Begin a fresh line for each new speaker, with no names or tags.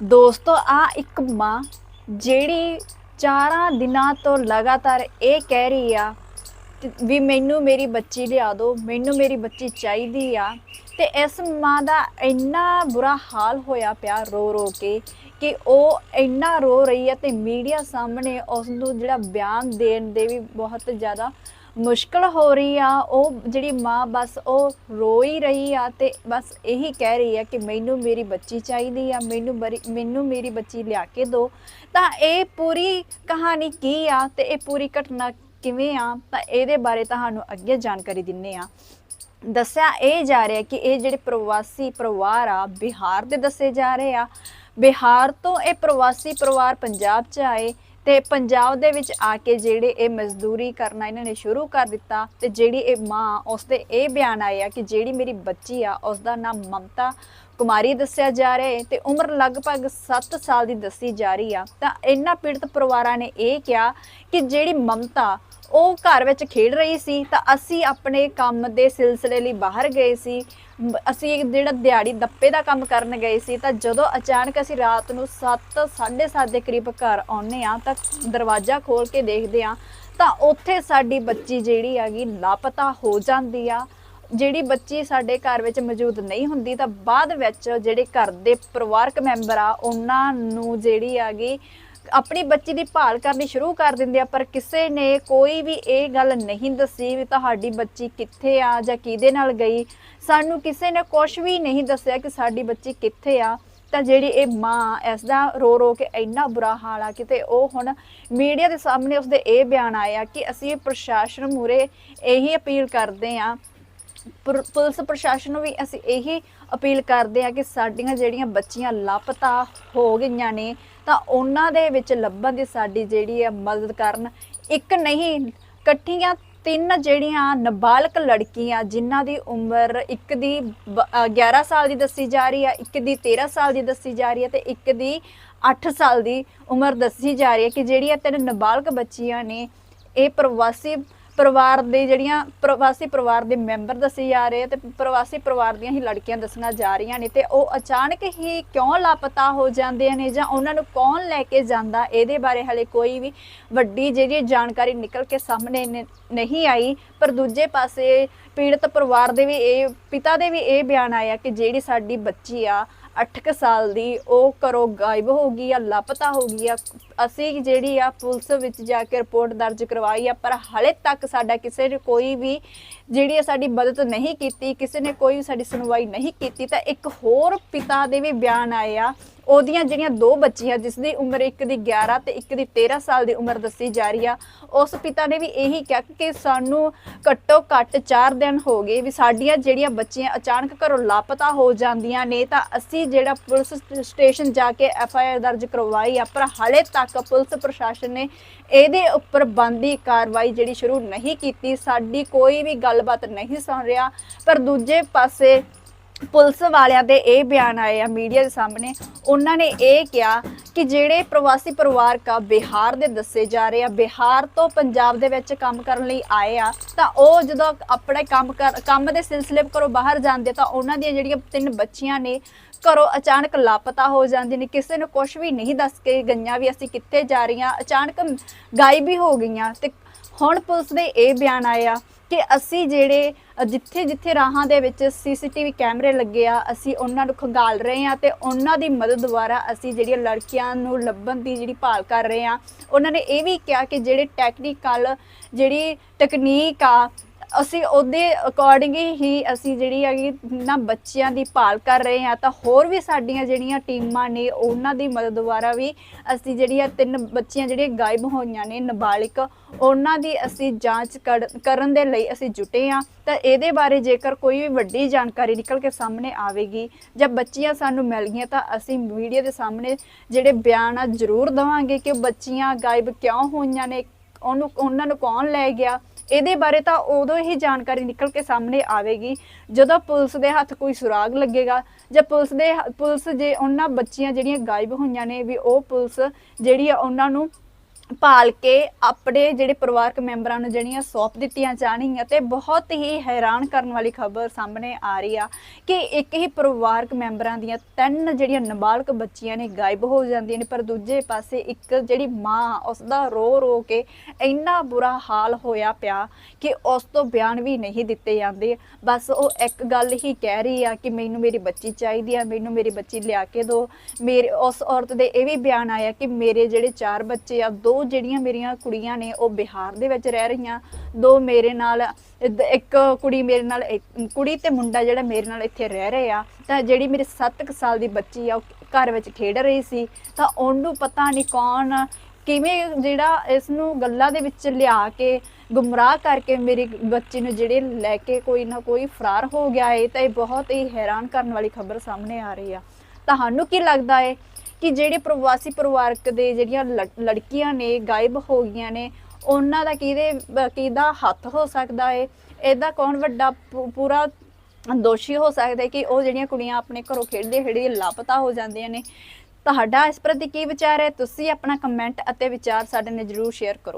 ਦੋਸਤੋ, ਆ ਇੱਕ ਮਾਂ ਜਿਹੜੀ ਚਾਰਾਂ ਦਿਨਾਂ ਤੋਂ ਲਗਾਤਾਰ ਇਹ ਕਹਿ ਰਹੀ ਆ ਵੀ ਮੈਨੂੰ ਮੇਰੀ ਬੱਚੀ ਲਿਆ ਦਿਓ, ਮੈਨੂੰ ਮੇਰੀ ਬੱਚੀ ਚਾਹੀਦੀ ਆ। ਤੇ ਇਸ ਮਾਂ ਦਾ ਇੰਨਾ ਬੁਰਾ ਹਾਲ ਹੋਇਆ ਪਿਆ ਰੋ ਰੋ ਕੇ ਕਿ ਉਹ ਇੰਨਾ ਰੋ ਰਹੀ ਹੈ ਤੇ ਮੀਡੀਆ ਸਾਹਮਣੇ ਉਸ ਨੂੰ ਜਿਹੜਾ ਬਿਆਨ ਦੇਣ ਦੇ ਵੀ ਬਹੁਤ ਜ਼ਿਆਦਾ ਮੁਸ਼ਕਲ ਹੋ ਰਹੀ ਆ, ਉਹ ਜਿਹੜੀ ਮਾਂ ਬਸ ਉਹ ਰੋ ਹੀ ਰਹੀ ਆ ਤੇ ਬਸ ਇਹੀ ਕਹਿ ਰਹੀ ਆ ਕਿ ਮੈਨੂੰ ਮੇਰੀ ਬੱਚੀ ਚਾਹੀਦੀ ਆ, ਮੈਨੂੰ ਬਰੀ- ਮੈਨੂੰ ਮੇਰੀ ਬੱਚੀ ਲਿਆ ਕੇ ਦਿਓ ਤਾਂ ਇਹ ਪੂਰੀ ਕਹਾਣੀ ਕੀ ਆ ਤੇ ਇਹ ਪੂਰੀ ਘਟਨਾ ਕਿਵੇਂ ਆ, ਤਾਂ ਇਹਦੇ ਬਾਰੇ ਤੁਹਾਨੂੰ ਅੱਗੇ ਜਾਣਕਾਰੀ ਦਿੰਨੇ ਆ। ਦੱਸਿਆ ਇਹ ਜਾ ਰਿਹਾ ਕਿ ਇਹ ਜਿਹੜੇ ਪ੍ਰਵਾਸੀ ਪਰਿਵਾਰ ਆ, ਬਿਹਾਰ ਦੇ ਦੱਸੇ ਜਾ ਰਹੇ ਆ। ਬਿਹਾਰ ਤੋਂ ਇਹ ਪ੍ਰਵਾਸੀ ਪਰਿਵਾਰ ਪੰਜਾਬ 'ਚ ਆਏ। ਤੇ ਪੰਜਾਬ ਦੇ ਵਿੱਚ ਆ ਕੇ ਜਿਹੜੇ ਇਹ ਮਜ਼ਦੂਰੀ ਕਰਨਾ ਇਹਨਾਂ ਨੇ ਸ਼ੁਰੂ ਕਰ ਦਿੱਤਾ ਤੇ ਜਿਹੜੀ ਇਹ ਮਾਂ, ਉਸ ਤੇ ਇਹ ਬਿਆਨ ਆਇਆ ਕਿ ਜਿਹੜੀ ਮੇਰੀ ਬੱਚੀ ਆ ਉਸ ਦਾ ਨਾਮ ਮਮਤਾ ਕੁਮਾਰੀ ਦੱਸਿਆ ਜਾ ਰਿਹਾ ਹੈ ਤੇ ਉਮਰ ਲਗਭਗ 7 ਸਾਲ ਦੀ ਦੱਸੀ ਜਾ ਰਹੀ ਆ। ਤਾਂ ਇਹਨਾਂ ਪੀੜਤ ਪਰਿਵਾਰਾਂ ਨੇ ਇਹ ਕਿਹਾ ਕਿ ਜਿਹੜੀ ਮਮਤਾ ਉਹ ਘਰ ਵਿੱਚ ਖੇਡ ਰਹੀ ਸੀ, ਤਾਂ ਅਸੀਂ ਆਪਣੇ ਕੰਮ ਦੇ ਸਿਲਸਿਲੇ ਲਈ ਬਾਹਰ ਗਏ ਸੀ। ਅਸੀਂ ਜਿਹੜਾ ਦਿਹਾੜੀ ਦੱਪੇ ਦਾ ਕੰਮ ਕਰਨ ਗਏ ਸੀ, ਤਾਂ ਜਦੋਂ ਅਚਾਨਕ ਅਸੀਂ ਰਾਤ ਨੂੰ 7 7:30 ਦੇ ਕਰੀਬ ਘਰ ਆਉਂਦੇ ਆ ਤਾਂ ਦਰਵਾਜ਼ਾ ਖੋਲ ਕੇ ਦੇਖਦੇ ਆ ਤਾਂ ਉੱਥੇ ਸਾਡੀ ਬੱਚੀ ਜਿਹੜੀ ਹੈਗੀ ਲਾਪਤਾ ਹੋ ਜਾਂਦੀ ਆ। ਜਿਹੜੀ ਬੱਚੀ ਸਾਡੇ ਘਰ ਵਿੱਚ ਮੌਜੂਦ ਨਹੀਂ ਹੁੰਦੀ, ਤਾਂ ਬਾਅਦ ਵਿੱਚ ਜਿਹੜੇ ਘਰ ਦੇ ਪਰਿਵਾਰਕ ਮੈਂਬਰ ਆ, ਉਹਨਾਂ ਨੂੰ ਜਿਹੜੀ ਹੈਗੀ ਆਪਣੀ ਬੱਚੀ ਦੀ ਭਾਲ ਕਰਨੀ ਸ਼ੁਰੂ ਕਰ ਦਿੰਦੇ ਆ, ਪਰ ਕਿਸੇ ਨੇ ਕੋਈ ਵੀ ਇਹ ਗੱਲ ਨਹੀਂ ਦੱਸੀ ਵੀ ਤੁਹਾਡੀ ਬੱਚੀ ਕਿੱਥੇ ਆ ਜਾਂ ਕਿਹਦੇ ਨਾਲ ਗਈ। ਸਾਨੂੰ ਕਿਸੇ ਨੇ ਕੁਝ ਵੀ ਨਹੀਂ ਦੱਸਿਆ ਕਿ ਸਾਡੀ ਬੱਚੀ ਕਿੱਥੇ ਆ। ਤਾਂ ਜਿਹੜੀ ਇਹ ਮਾਂ ਇਸ ਦਾ ਰੋ ਰੋ ਕੇ ਇੰਨਾ ਬੁਰਾ ਹਾਲ ਆ ਕਿਤੇ ਉਹ ਹੁਣ ਮੀਡੀਆ ਦੇ ਸਾਹਮਣੇ ਉਸਦੇ ਇਹ ਬਿਆਨ ਆਇਆ ਕਿ ਅਸੀਂ ਪ੍ਰਸ਼ਾਸਨ ਮੂਰੇ ਇਹੀ ਅਪੀਲ ਕਰਦੇ ਆ। ਪੁਰ- ਪੁਲਿਸ ਪ੍ਰਸ਼ਾਸਨ ਨੂੰ ਵੀ ਅਸੀਂ ਇਹੀ ਅਪੀਲ ਕਰਦੇ ਆ ਕਿ ਸਾਡੀਆਂ ਜਿਹੜੀਆਂ ਬੱਚੀਆਂ ਲਾਪਤਾ ਹੋ ਗਈਆਂ ਨੇ ਤਾਂ ਉਹਨਾਂ ਦੇ ਵਿੱਚ ਲੱਭਣ ਦੀ ਸਾਡੀ ਜਿਹੜੀ ਆ ਮਦਦ ਕਰਨ ਇੱਕ ਨਹੀਂ ਇਕੱਠੀਆਂ ਤਿੰਨ ਜਿਹੜੀਆਂ ਨਾਬਾਲਗ ਲੜਕੀਆਂ ਜਿਨ੍ਹਾਂ ਦੀ ਉਮਰ ਇੱਕ ਦੀ ਬ- ਅ, 11 ਸਾਲ ਦੀ ਦੱਸੀ ਜਾ ਰਹੀ ਹੈ ਇੱਕ ਦੀ 13 ਸਾਲ ਦੀ ਦੱਸੀ ਜਾ ਰਹੀ ਹੈ ਤੇ ਇੱਕ ਦੀ 8 ਸਾਲ ਦੀ ਉਮਰ ਦੱਸੀ ਜਾ ਰਹੀ ਹੈ ਕਿ ਜਿਹੜੀਆਂ ਤਿੰਨ ਨਾਬਾਲਗ ਬੱਚੀਆਂ ਨੇ ਇਹ ਪ੍ਰਵਾਸੀ ਪਰਿਵਾਰ ਦੇ ਜਿਹੜੀਆਂ ਪ੍ਰਵਾਸੀ ਪਰਿਵਾਰ ਦੇ ਮੈਂਬਰ ਦੱਸੇ ਜਾ ਰਹੇ ਆ ਤੇ ਪ੍ਰਵਾਸੀ ਪਰਿਵਾਰ ਦੀਆਂ ਹੀ ਲੜਕੀਆਂ ਦੱਸੀਆਂ ਜਾ ਰਹੀਆਂ ਨੇ ਤੇ ਉਹ ਅਚਾਨਕ ਹੀ ਕਿਉਂ ਲਾਪਤਾ ਹੋ ਜਾਂਦੇ ਨੇ ਜਾਂ ਉਹਨਾਂ ਨੂੰ ਕੌਣ ਲੈ ਕੇ ਜਾਂਦਾ? ਇਹਦੇ ਬਾਰੇ ਹਲੇ ਕੋਈ ਵੀ ਵੱਡੀ ਜਿਹੜੀ ਜਾਣਕਾਰੀ ਨਿਕਲ ਕੇ ਸਾਹਮਣੇ ਨਹੀਂ ਆਈ। ਪਰ ਦੂਜੇ ਪਾਸੇ ਪੀੜਤ ਪਰਿਵਾਰ ਦੇ ਵੀ ਇਹ, ਪਿਤਾ ਦੇ ਵੀ ਇਹ ਬਿਆਨ ਆਇਆ ਕਿ ਜਿਹੜੀ ਸਾਡੀ ਬੱਚੀ ਆ 8 ਸਾਲ ਦੀ, ਉਹ ਘਰੋਂ ਗਾਇਬ ਹੋ ਗਈ ਆ, ਲਾਪਤਾ ਹੋ ਗਈ ਆ। ਅਸੀਂ ਜਿਹੜੀ ਆ ਪੁਲਿਸ ਵਿੱਚ ਜਾ ਕੇ ਰਿਪੋਰਟ ਦਰਜ ਕਰਵਾਈ ਆ, ਪਰ ਹਲੇ ਤੱਕ ਸਾਡਾ ਕਿਸੇ ਨੇ ਕੋਈ ਵੀ ਜਿਹੜੀ ਆ ਸਾਡੀ ਮਦਦ ਨਹੀਂ ਕੀਤੀ, ਕਿਸੇ ਨੇ ਕੋਈ ਸਾਡੀ ਸੁਣਵਾਈ ਨਹੀਂ ਕੀਤੀ, ਤਾਂ ਇੱਕ ਹੋਰ ਪਿਤਾ ਦੇ ਵੀ ਬਿਆਨ ਆਏ ਆ। ਉਹਦੀਆਂ ਜਿਹੜੀਆਂ ਦੋ ਬੱਚੀਆਂ, ਜਿਸ ਦੀ ਉਮਰ ਇੱਕ ਦੀ 11 ਤੇ ਇੱਕ ਦੀ 13 ਸਾਲ ਦੀ ਉਮਰ ਦੱਸੀ ਜਾ ਰਹੀ ਆ, ਉਸ ਪਿਤਾ ਨੇ ਵੀ ਇਹੀ ਕਿਹਾ ਕਿ ਸਾਨੂੰ ਘੱਟੋ ਘੱਟ 4 ਦਿਨ ਹੋ ਗਏ ਵੀ ਸਾਡੀਆਂ ਜਿਹੜੀਆਂ ਬੱਚੀਆਂ ਅਚਾਨਕ ਘਰੋਂ ਲਾਪਤਾ ਹੋ ਜਾਂਦੀਆਂ ਨੇ, ਤਾਂ ਅਸੀਂ ਜਿਹੜਾ ਪੁਲਿਸ ਸਟੇਸ਼ਨ ਜਾ ਕੇ ਐਫ ਆਈ ਆਰ ਦਰਜ ਕਰਵਾਈ ਆ, ਪਰ ਹਾਲੇ ਤੱਕ ਪੁਲਿਸ ਪ੍ਰਸ਼ਾਸਨ ਨੇ ਇਹਦੇ ਉੱਪਰ ਬੰਦੀ ਕਾਰਵਾਈ ਜਿਹੜੀ ਸ਼ੁਰੂ ਨਹੀਂ ਕੀਤੀ, ਸਾਡੀ ਕੋਈ ਵੀ ਗੱਲਬਾਤ ਨਹੀਂ ਸੁਣ ਰਿਹਾ, ਪਰ ਦੂਜੇ ਪਾਸੇ ਪੁਲਿਸ ਵਾਲਿਆਂ ਦੇ ਇਹ ਬਿਆਨ ਆਏ ਆ ਮੀਡੀਆ ਦੇ ਸਾਹਮਣੇ, ਉਹਨਾਂ ਨੇ ਇਹ ਕਿਹਾ ਕਿ ਜਿਹੜੇ ਪ੍ਰਵਾਸੀ ਪਰਿਵਾਰ ਕਾ ਬਿਹਾਰ ਦੇ ਦੱਸੇ ਜਾ ਰਹੇ ਆ, ਬਿਹਾਰ ਤੋਂ ਪੰਜਾਬ ਦੇ ਵਿੱਚ ਕੰਮ ਕਰਨ ਲਈ ਆਏ ਆ, ਤਾਂ ਉਹ ਜਦੋਂ ਆਪਣੇ ਕੰਮ ਕਰ, ਕੰਮ ਦੇ ਸਿਲਸਿਲੇ ਘਰੋਂ ਬਾਹਰ ਜਾਂਦੇ ਤਾਂ ਉਹਨਾਂ ਦੀਆਂ ਜਿਹੜੀਆਂ ਤਿੰਨ ਬੱਚੀਆਂ ਨੇ, ਘਰੋਂ ਅਚਾਨਕ ਲਾਪਤਾ ਹੋ ਜਾਂਦੇ ਨੇ, ਕਿਸੇ ਨੂੰ ਕੁਝ ਵੀ ਨਹੀਂ ਦੱਸ ਕੇ ਗਈਆਂ ਵੀ ਅਸੀਂ ਕਿੱਥੇ ਜਾ ਰਹੀਆਂ, ਅਚਾਨਕ ਗਾਇਬ ਹੀ ਹੋ ਗਈਆਂ, ਤੇ ਹੁਣ ਪੁਲਿਸ ਦੇ ਇਹ ਬਿਆਨ ਆਏ ਆ ਕਿ ਅਸੀਂ ਜਿਹੜੇ ਜਿੱਥੇ ਜਿੱਥੇ ਰਾਹਾਂ ਦੇ ਵਿੱਚ ਸੀਸੀਟੀਵੀ ਕੈਮਰੇ ਲੱਗੇ ਆ, ਅਸੀਂ ਉਹਨਾਂ ਨੂੰ ਖੰਗਾਲ ਰਹੇ ਆ ਤੇ ਉਹਨਾਂ ਦੀ ਮਦਦ ਦੁਆਰਾ ਅਸੀਂ ਜਿਹੜੀਆਂ ਲੜਕੀਆਂ ਨੂੰ ਲੱਭਣ ਦੀ ਜਿਹੜੀ ਭਾਲ ਕਰ ਰਹੇ ਆ, ਉਹਨਾਂ ਨੇ ਇਹ ਵੀ ਕਿਹਾ ਕਿ ਜਿਹੜੇ ਟੈਕਨੀਕਲ ਜਿਹੜੀ ਤਕਨੀਕ ਆ ਅਸੀਂ ਉਹਦੇ ਅਕੋਰਡਿੰਗ ਹੀ ਅਸੀਂ ਜਿਹੜੀ ਹੈਗੀ ਨਾ ਬੱਚਿਆਂ ਦੀ ਭਾਲ ਕਰ ਰਹੇ ਹਾਂ ਤਾਂ ਹੋਰ ਵੀ ਸਾਡੀਆਂ ਜਿਹੜੀਆਂ ਟੀਮਾਂ ਨੇ ਉਹਨਾਂ ਦੀ ਮਦਦ ਦੁਆਰਾ ਵੀ ਅਸੀਂ ਜਿਹੜੀਆਂ ਤਿੰਨ ਬੱਚੀਆਂ ਜਿਹੜੀਆਂ ਗਾਇਬ ਹੋਈਆਂ ਨੇ ਨਾਬਾਲਿਗ, ਉਹਨਾਂ ਦੀ ਅਸੀਂ ਜਾਂਚ ਕਰ- ਕਰਨ ਦੇ ਲਈ ਅਸੀਂ ਜੁਟੇ ਆ ਤਾਂ ਇਹਦੇ ਬਾਰੇ ਜੇਕਰ ਕੋਈ ਵੀ ਵੱਡੀ ਜਾਣਕਾਰੀ ਨਿਕਲ ਕੇ ਸਾਹਮਣੇ ਆਵੇਗੀ ਜਾਂ ਬੱਚੀਆਂ ਸਾਨੂੰ ਮਿਲ ਗਈਆਂ ਤਾਂ ਅਸੀਂ ਮੀਡੀਆ ਦੇ ਸਾਹਮਣੇ ਜਿਹੜੇ ਬਿਆਨ ਆ ਜ਼ਰੂਰ ਦਵਾਂਗੇ ਕਿ ਬੱਚੀਆਂ ਗਾਇਬ ਕਿਉਂ ਹੋਈਆਂ ਨੇ, ਉਹਨੂੰ, ਉਹਨਾਂ ਨੂੰ ਕੌਣ ਲੈ ਗਿਆ ਇਹਦੇ ਬਾਰੇ ਤਾਂ ਉਦੋਂ ਹੀ ਜਾਣਕਾਰੀ ਨਿਕਲ ਕੇ ਸਾਹਮਣੇ ਆਵੇਗੀ, ਜਦੋਂ ਪੁਲਿਸ ਦੇ ਹੱਥ ਕੋਈ ਸੁਰਾਗ ਲੱਗੇਗਾ ਜਾਂ ਪੁਲਿਸ ਦੇ ਪੁਲਿਸ ਜੇ ਉਹਨਾਂ ਬੱਚੀਆਂ ਜਿਹੜੀਆਂ ਗਾਇਬ ਹੋਈਆਂ ਨੇ ਵੀ ਉਹ ਪੁਲਿਸ ਜਿਹੜੀ ਆ ਉਹਨਾਂ ਨੂੰ ਭਾਲ ਕੇ ਆਪਣੇ ਜਿਹੜੇ ਪਰਿਵਾਰਕ ਮੈਂਬਰਾਂ ਨੂੰ ਜਿਹੜੀਆਂ ਸੌਂਪ ਦਿੱਤੀਆਂ ਜਾਣਗੀਆਂ ਤੇ ਬਹੁਤ ਹੀ ਹੈਰਾਨ ਕਰਨ ਵਾਲੀ ਖਬਰ ਸਾਹਮਣੇ ਆ ਰਹੀ ਆ ਕਿ ਇੱਕ ਹੀ ਪਰਿਵਾਰਕ ਮੈਂਬਰਾਂ ਦੀਆਂ ਤਿੰਨ ਜਿਹੜੀਆਂ ਨਾਬਾਲਗ ਬੱਚੀਆਂ ਨੇ ਗਾਇਬ ਹੋ ਜਾਂਦੀਆਂ ਨੇ, ਪਰ ਦੂਜੇ ਪਾਸੇ ਇੱਕ ਜਿਹੜੀ ਮਾਂ ਉਸ ਦਾ ਰੋ ਰੋ ਕੇ ਇੰਨਾ ਬੁਰਾ ਹਾਲ ਹੋਇਆ ਪਿਆ ਕਿ ਉਸ ਤੋਂ ਬਿਆਨ ਵੀ ਨਹੀਂ ਦਿੱਤੇ ਜਾਂਦੇ। ਬਸ ਉਹ ਇੱਕ ਗੱਲ ਹੀ ਕਹਿ ਰਹੀ ਆ ਕਿ ਮੈਨੂੰ ਮੇਰੀ ਬੱਚੀ ਚਾਹੀਦੀ ਆ, ਮੈਨੂੰ ਮੇਰੀ ਬੱਚੀ ਲਿਆ ਕੇ ਦਿਓ ਮੇਰੇ, ਉਸ ਔਰਤ ਦੇ ਇਹ ਵੀ ਬਿਆਨ ਆਇਆ ਕਿ ਮੇਰੇ ਜਿਹੜੇ ਚਾਰ ਬੱਚੇ ਆ, ਦੋ ਜਿਹੜੀਆਂ ਮੇਰੀਆਂ ਕੁੜੀਆਂ ਨੇ, ਉਹ ਬਿਹਾਰ ਦੇ ਵਿੱਚ ਰਹਿ ਰਹੀਆਂ। ਦੋ ਮੇਰੇ ਨਾਲ ਇੱਕ ਕੁੜੀ ਮੇਰੇ ਨਾਲ ਕੁੜੀ ਤੇ ਮੁੰਡਾ ਜਿਹੜਾ ਮੇਰੇ ਨਾਲ ਇੱਥੇ ਰਹਿ ਰਹੇ ਆ। ਤਾਂ ਜਿਹੜੀ ਮੇਰੀ 7 ਸਾਲ ਦੀ ਬੱਚੀ ਆ, ਉਹ ਘਰ ਵਿੱਚ ਖੇਡ ਰਹੀ ਸੀ। ਤਾਂ ਉਹਨੂੰ ਪਤਾ ਨਹੀਂ ਕੌਣ ਕਿਵੇਂ ਜਿਹੜਾ ਇਸ ਨੂੰ ਗੱਲਾਂ ਦੇ ਵਿੱਚ ਲਿਆ ਕੇ, ਗੁੰਮਰਾਹ ਕਰਕੇ ਮੇਰੀ ਬੱਚੀ ਨੂੰ ਜਿਹੜੇ ਲੈ ਕੇ ਕੋਈ ਨਾ ਕੋਈ ਫਰਾਰ ਹੋ ਗਿਆ ਏ, ਤਾਂ ਇਹ ਬਹੁਤ ਹੀ ਹੈਰਾਨ ਕਰਨ ਵਾਲੀ ਖਬਰ ਸਾਹਮਣੇ ਆ ਰਹੀ ਆ। ਤੁਹਾਨੂੰ ਕੀ ਲੱਗਦਾ ਹੈ ਕਿ ਜਿਹੜੇ ਪ੍ਰਵਾਸੀ ਪਰਿਵਾਰਕ ਦੇ ਜਿਹੜੀਆਂ ਲੜ- ਲੜਕੀਆਂ ਨੇ, ਗਾਇਬ ਹੋ ਗਈਆਂ ਨੇ, ਉਹਨਾਂ ਦਾ ਕਿਹਦੇ ਕਿਹਦਾ ਹੱਥ ਹੋ ਸਕਦਾ ਏ? ਇਹਦਾ ਕੌਣ ਵੱਡਾ ਪੂ- ਪੂਰਾ ਦੋਸ਼ੀ ਹੋ ਸਕਦਾ ਕਿ ਉਹ ਜਿਹੜੀਆਂ ਕੁੜੀਆਂ ਆਪਣੇ ਘਰੋਂ ਖੇਡਦੇ ਖੇਡਦੇ ਲਾਪਤਾ ਹੋ ਜਾਂਦੀਆਂ ਨੇ? ਤੁਹਾਡਾ ਇਸ ਪ੍ਰਤੀ ਕੀ ਵਿਚਾਰ ਹੈ? ਤੁਸੀਂ ਆਪਣਾ ਕਮੈਂਟ ਅਤੇ ਵਿਚਾਰ ਸਾਡੇ ਨਾਲ ਜਰੂਰ ਸ਼ੇਅਰ ਕਰੋ।